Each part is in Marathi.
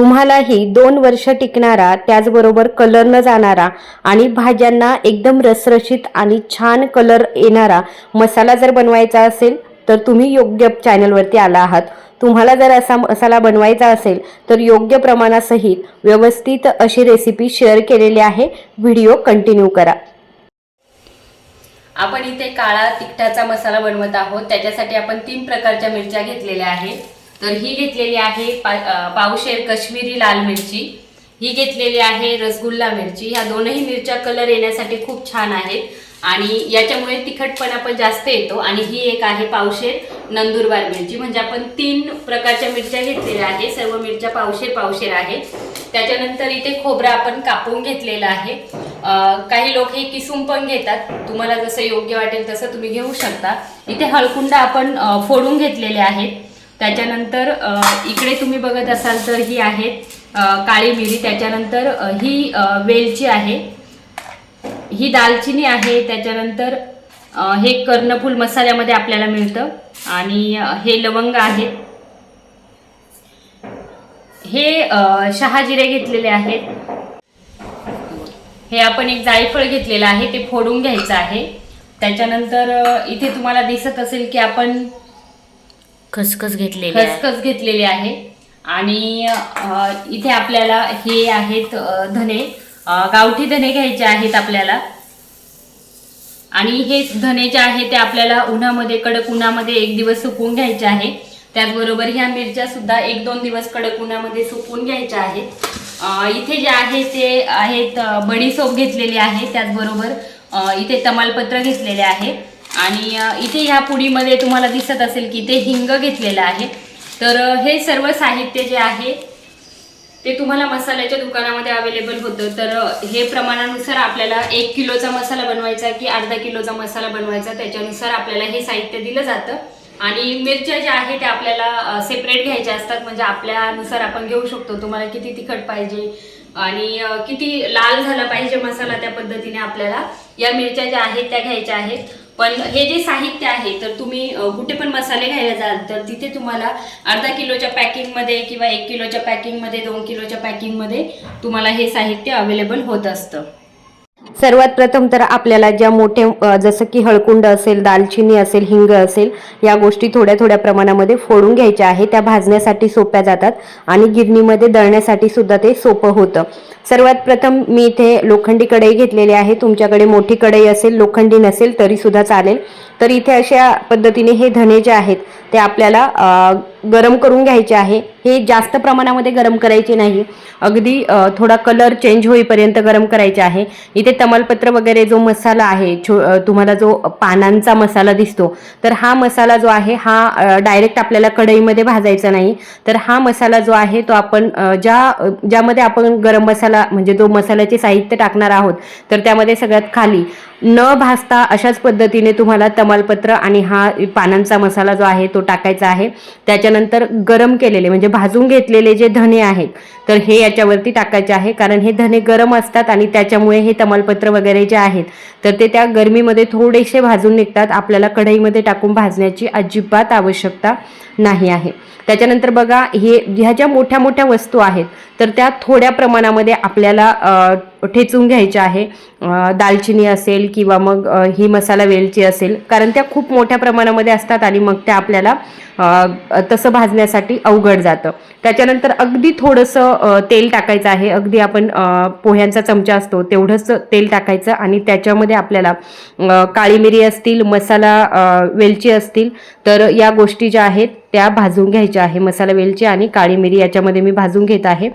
तुम्हालाही दोन वर्ष टिकणारा त्याचबरोबर कलर न जाणारा आणि भाज्यांना एकदम रसरशीत आणि छान कलर येणारा मसाला जर बनवायचा असेल तर तुम्ही योग्य चॅनलवरती आला आहात. तुम्हाला जर असा मसाला बनवायचा असेल तर योग्य प्रमाणासहित व्यवस्थित अशी रेसिपी शेअर केलेली आहे. व्हिडिओ कंटिन्यू करा. आपण इथे काळा तिखटाचा मसाला बनवत आहोत. त्याच्यासाठी आपण तीन प्रकारच्या मिरच्या घेतलेल्या आहेत. तर ही घेतलेली आहे पा पावशेर काश्मीरी लाल मिरची. ही घेतलेली आहे रसगुल्ला मिरची. ह्या दोनही मिरच्या कलर येण्यासाठी खूप छान आहेत. आणि याच्यामुळे तिखटपणा पण जास्त येतो. आणि ही एक आहे पावशेर नंदुरबार मिरची. म्हणजे आपण तीन प्रकारच्या मिरच्या घेतलेल्या आहे सर्व मिरच्या पावशेर पावशेर आहेत. त्याच्यानंतर इथे खोबरं आपण कापून घेतलेलं आहे. काही लोक हे किसून पण घेतात. तुम्हाला जसं योग्य वाटेल तसं तुम्ही घेऊ शकता. इथे हळकुंडा आपण फोडून घेतलेले आहेत. त्याच्यानंतर इकडे तुम्ही बघत असाल तर ही आहेत काळी मिरी. त्याच्यानंतर ही वेलची आहे. ही दालचिनी आहे. त्याच्यानंतर हे कर्णफूल मसाल्यामध्ये आपल्याला मिळतं. आणि हे लवंग आहेत हे शहाजिरे घेतलेले आहेत. हे आपण एक जायफळ घेतलेलं आहे. ते फोडून घ्यायचं आहे. त्याच्यानंतर इथे तुम्हाला दिसत असेल की आपण खसखस घेतलेली आहे. खसखस घेतलेली आहे. आणि अ, इथे आपल्याला हे आहेत अ, धने. अ, गावठी धने घ्यायचे आहेत आपल्याला. आणि हे धने जे आहे ते आपल्याला उन्हामध्ये कडक उन्हामध्ये एक दिवस सुकवून घ्यायचे आहे. त्याचबरोबर ह्या मिरच्या सुद्धा एक दोन दिवस कडक उन्हामध्ये सुकवून घ्यायच्या आहेत. अ, इथे जे आहे ते आहेत अ, बडीसोप घेतलेली आहे. त्याचबरोबर अ, इथे तमालपत्र घेतलेले आहे. आणि इथे ह्या पुडीमध्ये तुम्हाला दिसत असेल की इथे हिंग घेतलेलं आहे. तर हे सर्व साहित्य जे आहे ते तुम्हाला मसाल्याच्या दुकानामध्ये अवेलेबल होतं. तर हे प्रमाणानुसार आपल्याला एक किलोचा मसाला बनवायचा की अर्धा किलोचा मसाला बनवायचा त्याच्यानुसार आपल्याला हे साहित्य दिलं जातं. आणि मिरच्या ज्या आहेत त्या आपल्याला सेपरेट घ्यायच्या असतात. म्हणजे आपल्यानुसार आपण घेऊ शकतो. तुम्हाला किती तिखट पाहिजे आणि किती लाल झाला पाहिजे मसाला त्या पद्धतीने आपल्याला. या मिरच्या ज्या आहेत त्या घ्यायच्या आहेत. पण हे जे साहित्य आहे तर तुम्ही कुठे पण मसाले घ्यायला जाल तर तिथे तुम्हाला अर्धा किलोच्या पॅकिंगमध्ये किंवा एक किलोच्या पॅकिंगमध्ये दोन किलोच्या पॅकिंगमध्ये तुम्हाला हे साहित्य अवेलेबल होत असतं. सर्वात प्रथम तर आपल्याला ज्या मोठे जसं की हळकुंड असेल दालचिनी असेल हिंग असेल या गोष्टी थोड्या थोड्या प्रमाणामध्ये फोडून घ्यायच्या आहे त्या भाजण्यासाठी सोप्या जातात आणि गिरणीमध्ये दळण्यासाठी सुद्धा ते सोपं होतं. सर्वात प्रथम मी इथे लोखंडी कढई घेतलेली आहे. तुमच्याकडे मोठी कढई असेल लोखंडी नसेल तरी सुद्धा चालेल. तर इथे अशा पद्धतीने हे धने जे आहेत ते आपल्याला गरम करून घ्यायचे आहे. हे जास्त प्रमाणामध्ये गरम करायचे नाही. अगदी थोडा कलर चेंज होईपर्यंत गरम करायचे आहे. इथे तमालपत्र वगैरे जो मसाला आहे छो तुम्हाला जो पानांचा मसाला दिसतो तर हा मसाला जो आहे हा डायरेक्ट आपल्याला कढईमध्ये भाजायचा नाही. तर हा मसाला जो आहे तो आपण ज्या ज्यामध्ये आपण गरम मसाला म्हणजे जो मसाल्याचे साहित्य टाकणार आहोत तर त्यामध्ये सगळ्यात खाली न भाजता अशाच पद्धतीने तुम्हाला तमालपत्र आणि हा पानांचा मसाला जो आहे तो टाकायचा आहे. त्याच्यानंतर गरम केलेले म्हणजे भाजून घेतलेले जे धने आहेत तर हे याच्यावरती टाकायचे आहे. कारण हे धने गरम असतात आणि त्याच्यामुळे हे तमालपत्र वगैरे जे आहेत तर ते त्या गरमीमध्ये थोडेसे भाजून निघतात. आपल्याला कढईमध्ये टाकून भाजण्याची अजिबात आवश्यकता नाही आहे. त्याच्यानंतर बघा हे ह्या ज्या मोठ्या मोठ्या वस्तू आहेत तर त्या थोड्या प्रमाणामध्ये आपल्याला ठेचून घ्यायच्या आहे. दालचिनी असेल किंवा मग ही मसाला वेलची असेल. कारण त्या खूप मोठ्या प्रमाणामध्ये असतात आणि मग त्या आपल्याला तसं भाजण्यासाठी अवघड जातं. त्याच्यानंतर अगदी थोडंसं तेल टाकायचं आहे. अगदी आपण पोह्यांचा चमचा असतो तेवढंच तेल टाकायचं आणि त्याच्यामध्ये आपल्याला काळी मिरी असतील मसाला वेलची असतील तर या गोष्टी ज्या आहेत त्या भाजून घ्यायच्या आहे. मसाला वेलची आणि काळी मिरी याच्यामध्ये मी भाजून घेत आहे.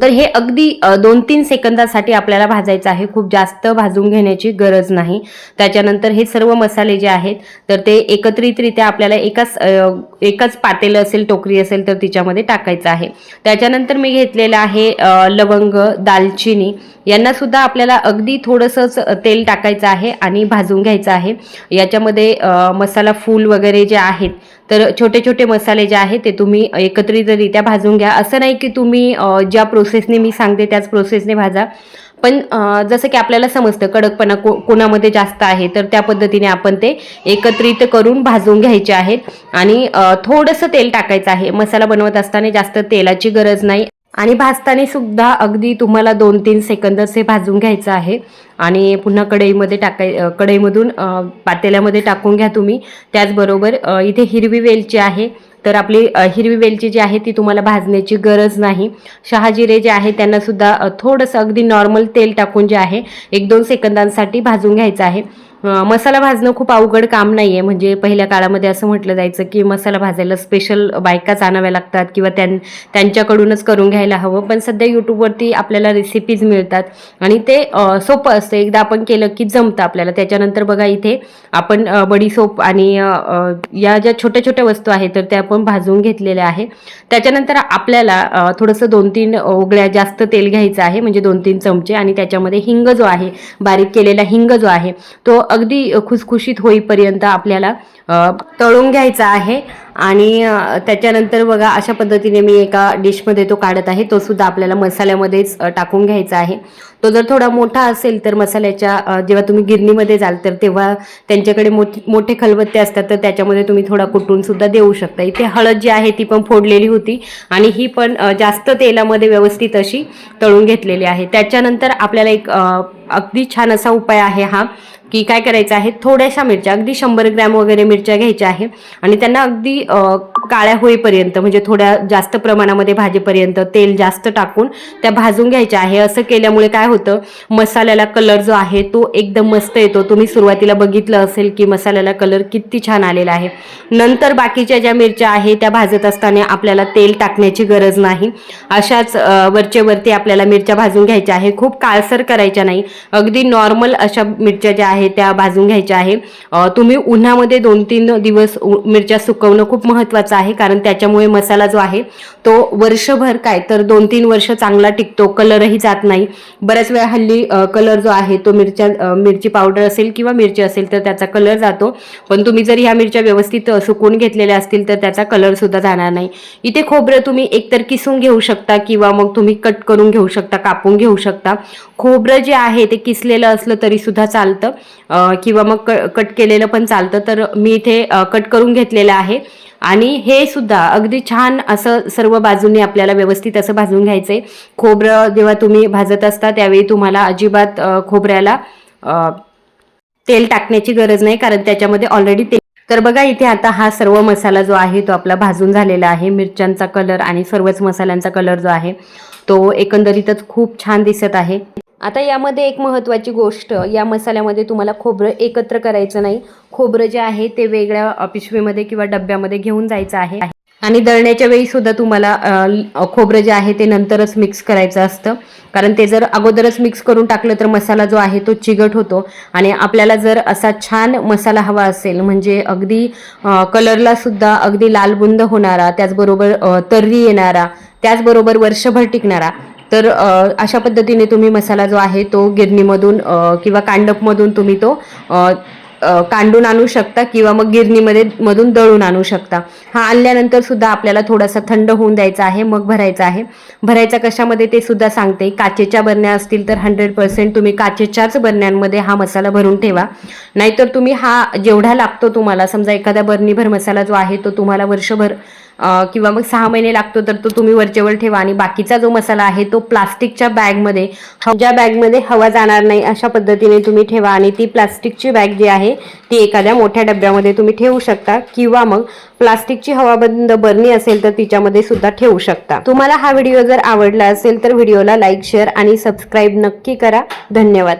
तर हे अगदी दोन तीन सेकंदासाठी आपल्याला भाजायचं आहे. खूप जास्त भाजून घेण्याची गरज नाही. त्याच्यानंतर हे सर्व मसाले जे आहेत तर ते एकत्रितरित्या आपल्याला एकाच एकाच पातेलं असेल टोकरी असेल तर तिच्यामध्ये टाकायचं आहे. त्याच्यानंतर मी घेतलेलं आहे लवंग दालचिनी. यांना सुद्धा आपल्याला अगदी थोडंसंच तेल टाकायचं आहे आणि भाजून घ्यायचं आहे. याच्यामध्ये मसाला फूल वगैरे जे आहेत तर छोटे छोटे मसाले जे आहेत ते तुम्ही एकत्रितरित्या भाजून घ्या. असं नाही की तुम्ही ज्या प्रोसेसने मी सांगते त्याच प्रोसेसने भाजा. पण जसं की आपल्याला समजतं कडकपणा को कोणामध्ये जास्त आहे तर त्या पद्धतीने आपण ते एकत्रित करून भाजून घ्यायचे आहेत. आणि थोडंसं तेल टाकायचं आहे. मसाला बनवत असताना जास्त तेलाची गरज नाही. आणि भाजताना सुद्धा अगदी तुम्हाला दोन तीन सेकंदच हे भाजून घ्यायचं आहे. आणि पुन्हा कढईमध्ये टाकाय कढईमधून पातेल्यामध्ये टाकून घ्या तुम्ही. त्याचबरोबर इथे हिरवी वेलची आहे. तर आपली हिरवी वेलची जी आहे ती तुम्हाला भाजण्याची गरज नाही. शहाजिरे जे आहे त्यांनासुद्धा थोडंसं अगदी नॉर्मल तेल टाकून जे आहे एक दोन सेकंदांसाठी भाजून घ्यायचं आहे. मसाला भाजणं खूप अवघड काम नाही आहे म्हणजे पहिल्या काळामध्ये असं म्हटलं जायचं की मसाला भाजायला स्पेशल बायकाच आणाव्या लागतात किंवा त्यां त्यांच्याकडूनच करून घ्यायला हवं. पण सध्या यूट्यूबवरती आपल्याला रेसिपीज मिळतात. आणि ते सोपं असतं. एकदा आपण केलं की जमतं आपल्याला. त्याच्यानंतर बघा इथे आपण बडीसोप आणि या ज्या छोट्या छोट्या वस्तू आहेत तर त्या आपण भाजून घेतलेल्या आहे. त्याच्यानंतर आपल्याला थोडंसं दोन तीन उगळ्या जास्त तेल घ्यायचं आहे. म्हणजे दोन तीन चमचे. आणि त्याच्यामध्ये हिंग जो आहे बारीक केलेला हिंग जो आहे तो अगदी खुसखुशीत होईपर्यंत आपल्याला तळून घ्यायचा आहे. आणि त्याच्यानंतर बघा अशा पद्धतीने मी एका डिशमध्ये तो काढत आहे. तो सुद्धा आपल्याला मसाल्यामध्येच टाकून घ्यायचा आहे. तो जर थोडा मोठा असेल तर मसाल्याच्या जेव्हा तुम्ही गिरणीमध्ये जाल तर तेव्हा त्यांच्याकडे मोठे मोठे खलबत्ते असतात. तर त्याच्यामध्ये तुम्ही थोडा कुटून सुद्धा देऊ शकता. इथे हळद जी आहे ती पण फोडलेली होती. आणि ही पण जास्त तेलामध्ये व्यवस्थित अशी तळून घेतलेली आहे. त्याच्यानंतर आपल्याला एक अगदी छान असा उपाय आहे हा. की काय करायचं आहे? थोड्याशा मिरच्या अगदी शंभर ग्रॅम वगैरे मिरच्या घ्यायच्या आहे. आणि त्यांना अगदी काळ्या होईपर्यंत म्हणजे थोड्या जास्त प्रमाणामध्ये भाजीपर्यंत तेल जास्त टाकून त्या भाजून घ्यायच्या आहे. असं केल्यामुळे काय होतं मसाल्याला कलर जो आहे तो एकदम मस्त येतो. तुम्ही सुरुवातीला बघितलं असेल की मसाल्याला कलर किती छान आलेला आहे. नंतर बाकीच्या ज्या मिरच्या आहे त्या भाजत असताना आपल्याला तेल टाकण्याची गरज नाही. अशाच वरचेवरती आपल्याला मिरच्या भाजून घ्यायच्या आहे. खूप काळसर करायच्या नाही. अगदी नॉर्मल अशा मिरच्या ज्या आहेत त्या भाजून घ्यायच्या आहे. तुम्ही उन्हामध्ये दोन तीन दिवस उ- मिरच्या सुकवणं खूप महत्त्वाचं आहे कारण त्याच्यामुळे मसाला जो आहे तो वर्षभर काय तर दोन तीन वर्ष चांगला टिकतो कलरही जात नाही. बऱ्याच वेळा हल्ली कलर जो आहे तो मिरच्या मिरची पावडर असेल किंवा मिरची असेल तर त्याचा कलर जातो. पण तुम्ही जर ह्या मिरच्या व्यवस्थित सुकून घेतलेल्या असतील तर त्याचा कलर सुद्धा जाणार नाही. इथे खोबरं तुम्ही एकतर किसून घेऊ शकता किंवा मग तुम्ही कट करून घेऊ शकता कापून घेऊ शकता. खोबरं जे आहे ते किसलेलं असलं तरी सुद्धा चालतं. किंवा मग क कट केलेलं पण चालतं. तर मी इथे कट करून घेतलेलं आहे. आणि हे सुद्धा अगदी छान असं सर्व बाजूने आपल्याला व्यवस्थित असं भाजून घ्यायचंय. खोबरं जेव्हा तुम्ही भाजत असता त्यावेळी तुम्हाला अजिबात खोबऱ्याला तेल टाकण्याची गरज नाही कारण त्याच्यामध्ये ऑलरेडी तेल तर बघा इथे आता हा सर्व मसाला जो आहे तो आपला भाजून झालेला आहे. मिरच्यांचा कलर आणि सर्वच मसाल्यांचा कलर जो आहे तो एकंदरीतच खूप छान दिसत आहे. आता यामध्ये एक महत्त्वाची गोष्ट या मसाल्यामध्ये तुम्हाला खोबरं एकत्र करायचं नाही. खोबरं जे आहे ते वेगळ्या पिशवीमध्ये किंवा डब्यामध्ये घेऊन जायचं आहे. आणि दळण्याच्या वेळी सुद्धा तुम्हाला खोबरं जे आहे ते नंतरच मिक्स करायचं असतं. कारण ते जर अगोदरच मिक्स करून टाकलं तर मसाला जो आहे तो चिगट होतो. आणि आपल्याला जर असा छान मसाला हवा असेल म्हणजे अगदी कलरला सुद्धा अगदी लालबुंद होणारा त्याचबरोबर तर्री येणारा त्याचबरोबर वर्षभर टिकणारा तर अशा पद्धतीने तुम्ही मसाला जो आहे तो गिरणीमधून किंवा कांडपमधून तुम्ही तो कांडून आणू शकता किंवा मग गिरणीमध्ये मधून दळून आणू शकता. हा आणल्यानंतर सुद्धा आपल्याला थोडासा थंड होऊन द्यायचा आहे मग भरायचा आहे. भरायचा कशामध्ये ते सुद्धा सांगते. काचेच्या बरण्या असतील तर हंड्रेड पर्सेंट तुम्ही काचेच्याच बरण्यांमध्ये हा मसाला भरून ठेवा. नाहीतर तुम्ही हा जेवढा लागतो तुम्हाला समजा एखादा बरणीभर मसाला जो आहे तो तुम्हाला वर्षभर किंवा मग सहा महिने लागतो तर तो तुम्ही वरचेवर ठेवा. आणि बाकीचा जो मसाला आहे तो प्लास्टिकच्या बॅगमध्ये ज्या बॅगमध्ये हवा जाणार नाही अशा पद्धतीने तुम्ही ठेवा. आणि ती प्लास्टिकची बॅग जी आहे ती एखाद्या मोठ्या डब्यामध्ये तुम्ही ठेवू शकता. किंवा मग प्लास्टिकची हवाबंद बरणी असेल तर तिच्यामध्ये सुद्धा ठेवू शकता. तुम्हाला हा व्हिडिओ जर आवडला असेल तर व्हिडिओला लाईक शेअर आणि सबस्क्राईब नक्की करा. धन्यवाद.